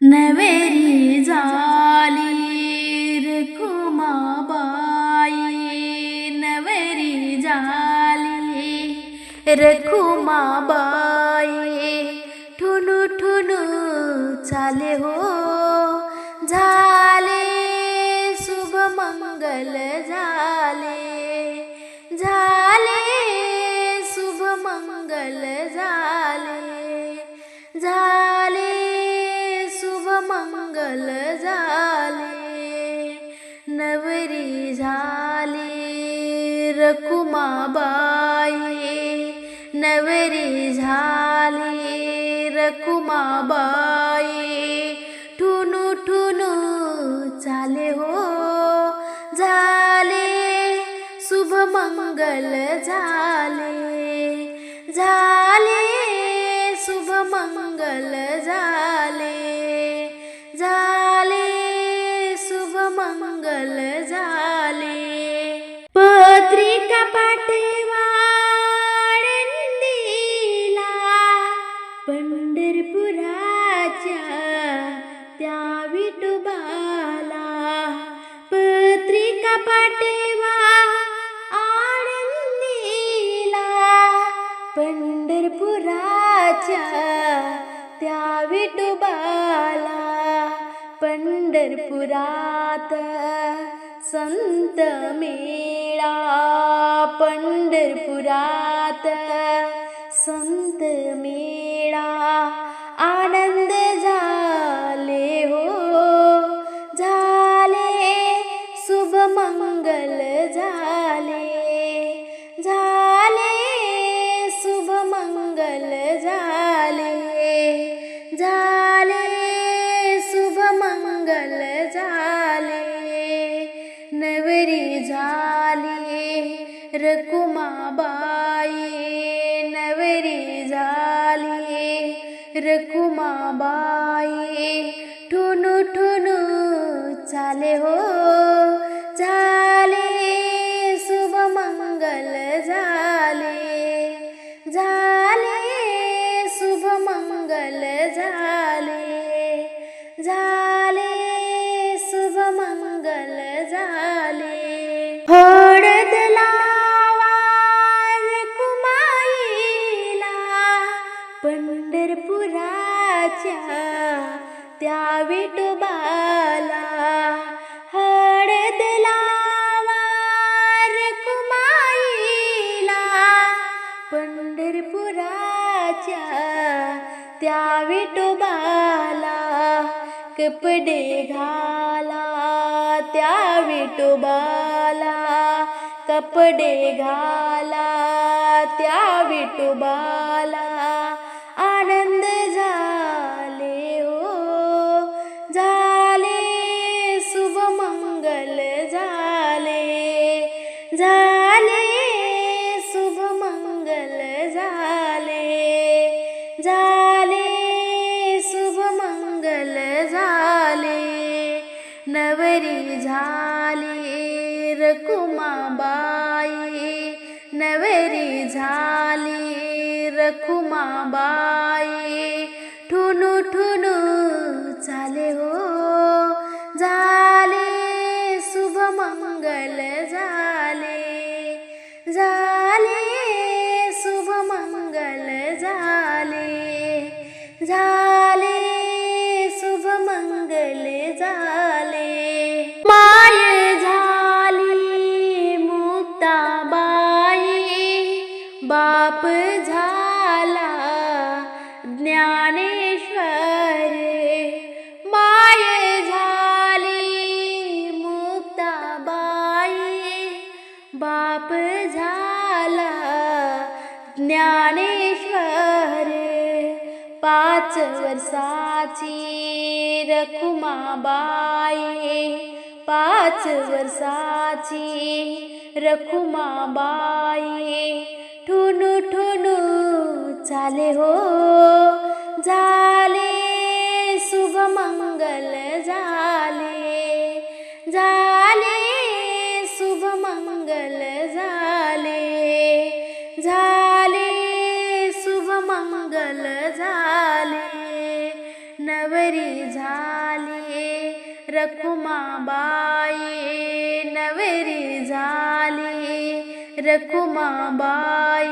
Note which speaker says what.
Speaker 1: नवेरी झाली रखुमाबाई नवेरी झाली रखुमाबाई ठुनू ठुनू चाले हो झाले शुभ मंगल झाले झाले शुभ मंगल झाले. मंगल झाले नवरी झाली रकुमाबाई नवरी झाली रकुमाबाई ठुनू ठुनू चाले हो झाले शुभ मंगल झाले झाले शुभ मंगल झाले. पंढरपुराच्या त्या विठोबाला पत्रिका पाठवा आनंदीला पंढरपुराच्या त्या विठोबाला पंढरपुरात संत मेळा. पंढरपुरात संत मेळा. आनंद झाले हो. झाले शुभ मंगल झाले. झाले शुभ मंगल झाले. झाले शुभ मंगल झाले. नवरी झाली रकुमाबाई रकुमाबाई ठुनू ठुनू चाले हो झाले शुभ मंगल झाले झाले विठोबाला हळद लावा कुमाईला पंढरपुराच्या त्या विठोबाला कपडे घाला त्या विठोबाला कपडे घाला त्या विठोबाला रखुमाबाई नवरी झाली रखुमाबाई. बाप झाला ज्ञानेश्वर माय झाली मुक्ताबाई बाप झाला ज्ञानेश्वर पाच वर्षाची रखुमाबाई. पाच वर्षाची रखुमाबाई. ठुनू ठुनू चाले हो. झाले शुभ मंगल झाले झाले शुभ मंगल झाले झाले शुभ मंगल झाले नवरी झाले रखुमाबाई नवरी झाले. रखुमाबाई